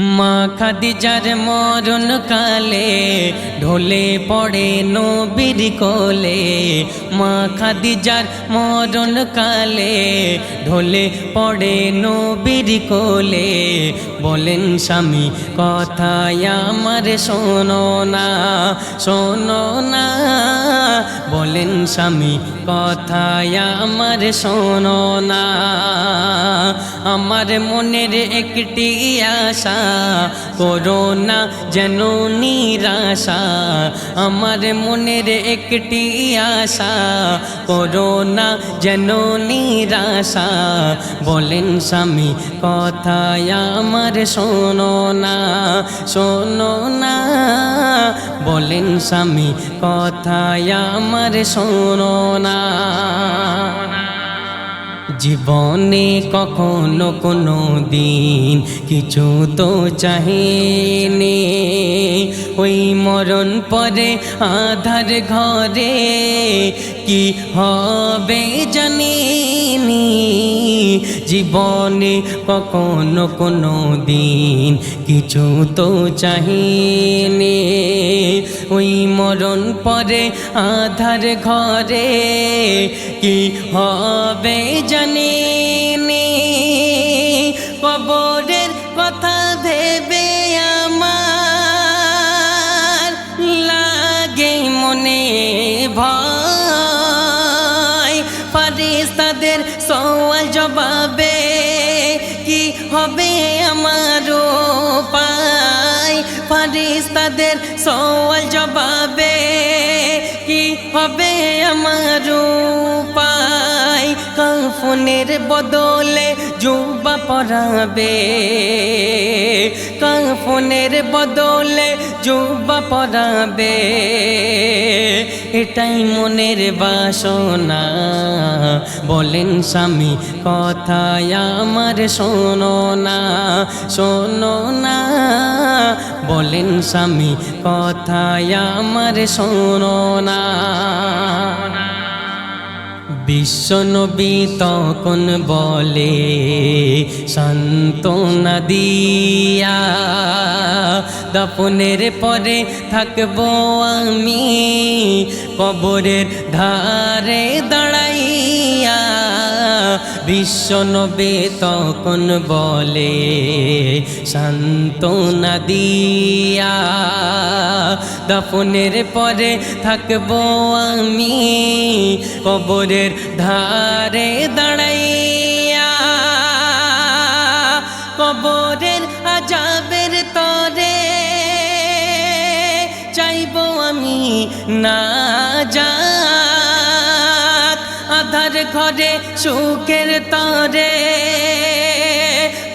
Mm. মা খাদিজার মরণ কালে ঢোলে পড়ে নবীর কোলে। মা খাদিজার মরণ কালে ঢোলে পড়ে নবীর কোলে। বলেন, স্বামী, কথায় আমার শোনো না শোনো না। বলেন, স্বামী, কথায় আমার শোনো না। আমার মনের একটি আশা করোনা যেন নিরাশা আমার মনের একটি আশা করোনা যেন নিরাশা বলেন স্বামী কথায় আমার শোনো না শোনো না বলেন স্বামী কথায় আমার শোনো না জীবনে কখনো কোনো দিন কিছু তো চাহিনি। ওই মরণ পরে আধার ঘরে কি হবে জানিনি। জীবনে কখনো কোনো দিন কিছু তো চাহিনি। ওই মরণ পরে আধার ঘরে, কি হবে জানিনি কবরের কথা ভেবে আমার লাগে মনে ভয়। ফারিস্তাদের সওয়াল জবাবে, কি হবে আমার পাই ফারিস্তাদের সওয়াল জবাবে, কি হবে আমার পাই কাফনের বদলে জুবা পরাবে কাফনের বদলে জুবা পরাবে এটাই মনের বাসনা, বলেন স্বামী, কথায় আমার শোনো না শোনো না। বলেন স্বামী, কথায় আমার শোনো না। বিশ্বনবী তখন বলে, সান্ত্বনা দিয়া দপনের পরে থাকব আমি, কবরের ধারে দাঁড়াইয়া। বিশ্বনবী তখন বলে, সান্ত্বনা দিয়া দফনের পরে থাকব আমি কবরের ধারে দাঁড়াইয়া। কবরের আজাবের তরে চাইব আমি না যা ঘরে, সুখের তরে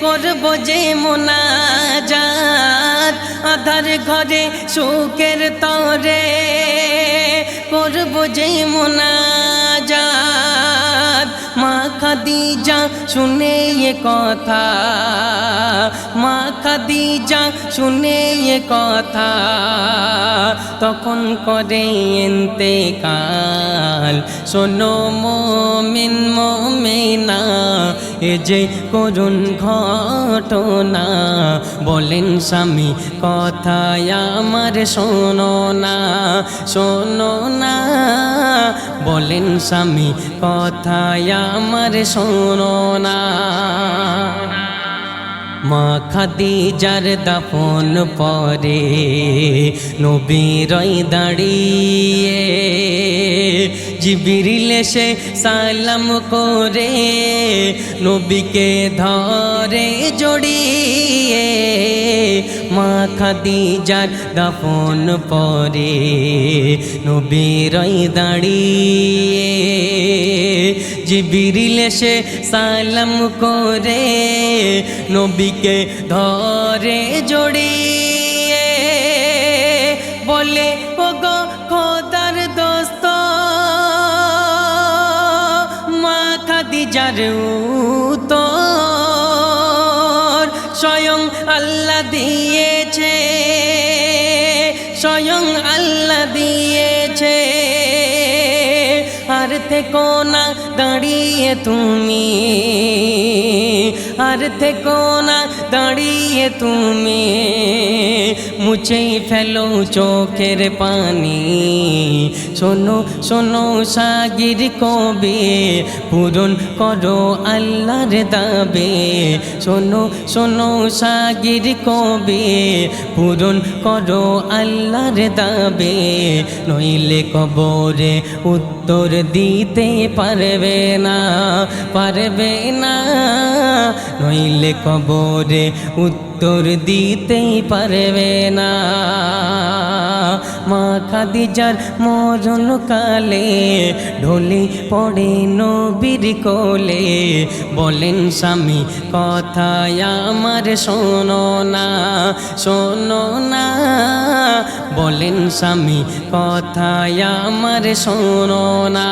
করব যে মোনাজাত। আধার ঘরে, সুখের তরে করব যে মোনাজাত। মা খাদিজা, শুনে এ কথা। মা খাদিজা, শুনে এ কথা, তখন করে এনতে কাল শোনো মোমিন, মোমেনা, এ যে করুণ ঘটনা, বলেন স্বামী, কথায় আমার শোনো না শোনো না। বলেন স্বামী, কথায় আমার শোনো না। মা খাদিজার দাফন পরে নবীরই দাঁড়িয়ে জিবিরিল সে সালাম করে, নবীকে ধরে জড়িয়ে মা খাদিজার দাফন পরে নবীরই দাঁড়িয়ে জিবিরিল সে সালাম করে, নবীকে ধরে জড়িয়ে খাদিজার তো স্বয়ং আল্লাহ দিয়েছে, স্বয়ং আল্লাহ দিয়েছে। আর থেকো না দাঁড়িয়ে তুমি, আর থেকো না দাঁড়িয়ে তুমি মুছেই ফেলো চোখের পানি। শোনো শোনো সাগির কবে, পূরণ করো আল্লাহর দাবে। শোনো শোনো সাগির কবে, পূরণ করো আল্লাহর দাবে। নইলে কবরে উত্তর দিতে পারবে না পারবে না। নইলে কবরে উত্তর দিতেই পারবে না। মা খাদিজার মরণ কালে ঢলে পড়ে নবীর কোলে। বলেন, স্বামী, কথায় আমার শোনো না শোনো না। বলেন, স্বামী, কথায় আমার শোনো না।